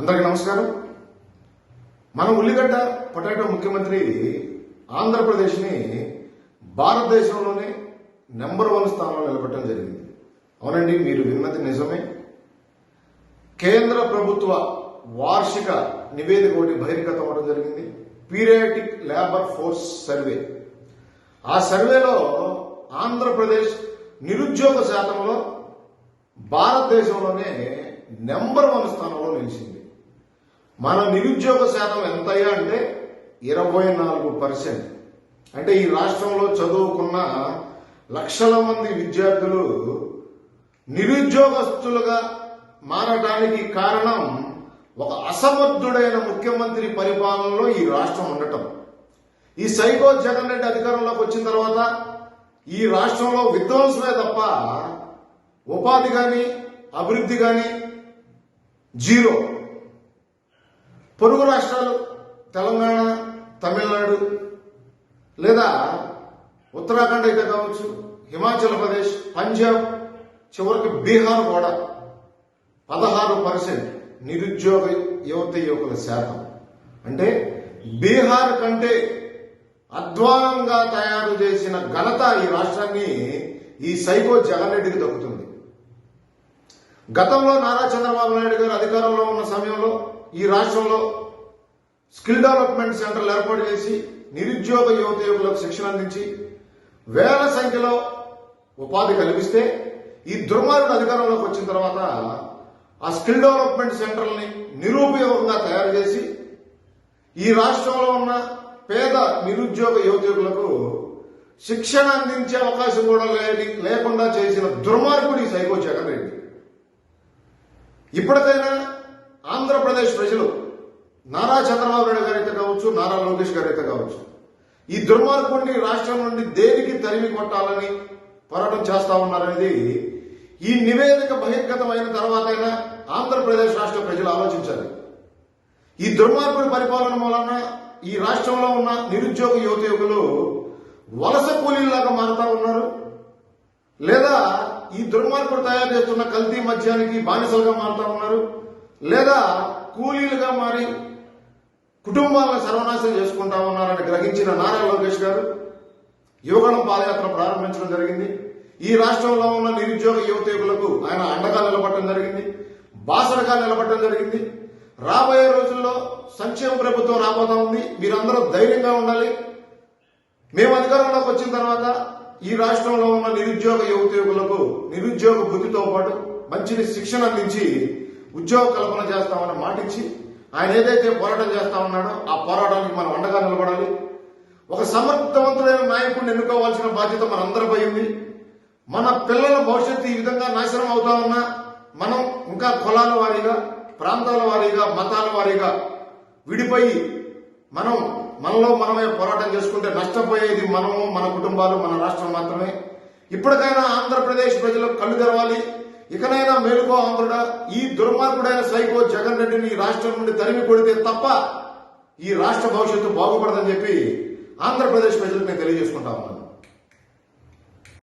అందరికీ నమస్కారం. మన ఉల్లిగడ్డ పొటాటో ముఖ్యమంత్రి ఆంధ్రప్రదేశ్ని భారతదేశంలోనే నెంబర్ వన్ స్థానంలో నిలబెట్టడం జరిగింది. అవునండి మీరు విన్నది నిజమే. కేంద్ర ప్రభుత్వ వార్షిక నివేదిక ఒకటి బహిర్గతం అవ్వడం జరిగింది. Periodic labour force survey. ఆ సర్వేలో ఆంధ్రప్రదేశ్ నిరుద్యోగ శాతంలో భారతదేశంలోనే నెంబర్ వన్ స్థానంలో నిలిచింది. మన నిరుద్యోగ శాతం ఎంతయ్యా అంటే ఇరవై నాలుగు పర్సెంట్. అంటే ఈ రాష్ట్రంలో చదువుకున్న లక్షల మంది విద్యార్థులు నిరుద్యోగస్తులుగా మారడానికి కారణం ఒక అసమర్థుడైన ముఖ్యమంత్రి పరిపాలనలో ఈ రాష్ట్రం ఉండటం. ఈ సైకో జగన్ రెడ్డి అధికారంలోకి వచ్చిన తర్వాత ఈ రాష్ట్రంలో విధ్వంసమే తప్ప ఉపాధి కానీ అభివృద్ధి కానీ జీరో. పొరుగు రాష్ట్రాలు తెలంగాణ తమిళనాడు లేదా ఉత్తరాఖండ్ అయితే కావచ్చు హిమాచల్ ప్రదేశ్ పంజాబ్ చివరికి బీహార్ కూడా పదహారు పర్సెంట్ నిరుద్యోగ యువత యువకుల శాతం. అంటే బీహార్ కంటే అధ్వానంగా తయారు చేసిన ఘనత ఈ రాష్ట్రాన్ని ఈ సైకో జగన్ రెడ్డికి దక్కుతుంది. గతంలో నారా చంద్రబాబు నాయుడు గారు అధికారంలో ఉన్న సమయంలో ఈ రాష్ట్రంలో స్కిల్ డెవలప్మెంట్ సెంటర్లు ఏర్పాటు చేసి నిరుద్యోగ యువత యువకులకు శిక్షణ అందించి వేల సంఖ్యలో ఉపాధి కల్పిస్తే ఈ దుర్మార్గుడు అధికారంలోకి వచ్చిన తర్వాత ఆ స్కిల్ డెవలప్మెంట్ సెంటర్ని నిరుపయోగంగా తయారు చేసి ఈ రాష్ట్రంలో ఉన్న పేద నిరుద్యోగ యువకులకు శిక్షణ అందించే అవకాశం కూడా లేని లేకుండా చేసిన దుర్మార్గుడు ఈ సైకో జగన్ రెడ్డి. ఇప్పటికైనా ఆంధ్రప్రదేశ్ ప్రజలు నారా చంద్రబాబు నాయుడు గారైతే కావచ్చు నారా లోకేష్ గారైతే కావచ్చు ఈ దుర్మార్గుడిని రాష్ట్రం నుండి దేనికి తరిమి కొట్టాలని పోరాటం చేస్తా ఉన్నారనేది ఈ నివేదిక బహిర్గతమైన తర్వాతైనా ఆంధ్రప్రదేశ్ రాష్ట్ర ప్రజలు ఆలోచించాలి. ఈ దుర్మార్గుడి పరిపాలన వలన ఈ రాష్ట్రంలో ఉన్న నిరుద్యోగ యువత యువకులు వలస కూలీలాగా మారుతా ఉన్నారు. లేదా ఈ దుర్మార్గుడు తయారు చేస్తున్న కల్తీ మద్యానికి బానిసలుగా మారుతా ఉన్నారు. లేదా కూలీలుగా మారి కుటుంబాలను సర్వనాశనం చేసుకుంటా ఉన్నారని గ్రహించిన నారా లోకేష్ గారు యువగణం పాదయాత్ర ప్రారంభించడం జరిగింది. ఈ రాష్ట్రంలో ఉన్న నిరుద్యోగ యువతీయులకు ఆయన అండగా నిలబడటం జరిగింది. బాసడగా నిలబడటం జరిగింది. రాబోయే రోజుల్లో సంక్షేమ ప్రభుత్వం రాబోతా ఉంది. మీరందరూ ధైర్యంగా ఉండాలి. మేము అధికారంలోకి వచ్చిన తర్వాత ఈ రాష్ట్రంలో ఉన్న నిరుద్యోగ యువతీయులకు నిరుద్యోగ బుద్ధితో పాటు మంచి శిక్షణ అందించి ఉద్యోగ కల్పన చేస్తామని మాటిచ్చి ఆయన ఏదైతే పోరాటం చేస్తా ఉన్నాడో ఆ పోరాటానికి మనం అండగా నిలబడాలి. ఒక సమర్థవంతుడైన నాయకుడిని ఎన్నుకోవాల్సిన బాధ్యత మనందరిపై ఉంది. మన పిల్లల భవిష్యత్తు ఈ విధంగా నాశనం అవుతా ఉన్నా మనం ఇంకా కులాల వారీగా ప్రాంతాల వారీగా మతాల వారీగా విడిపోయి మనం మనలో మనమే పోరాటం చేసుకుంటే నష్టపోయేది మనము మన కుటుంబాలు మన రాష్ట్రం మాత్రమే. ఇప్పటికైనా ఆంధ్రప్రదేశ్ ప్రజలకు కళ్ళు తెరవాలి. ఇకనైనా మేలుకో ఆంధ్రుడా ఈ దుర్మార్గుడైన సైకో జగన్ రెడ్డిని ఈ రాష్ట్రం నుండి తరిమి కొడితే తప్ప ఈ రాష్ట్ర భవిష్యత్తు బాగుపడదని చెప్పి ఆంధ్రప్రదేశ్ ప్రజలకు నేను తెలియజేసుకుంటా ఉన్నాను.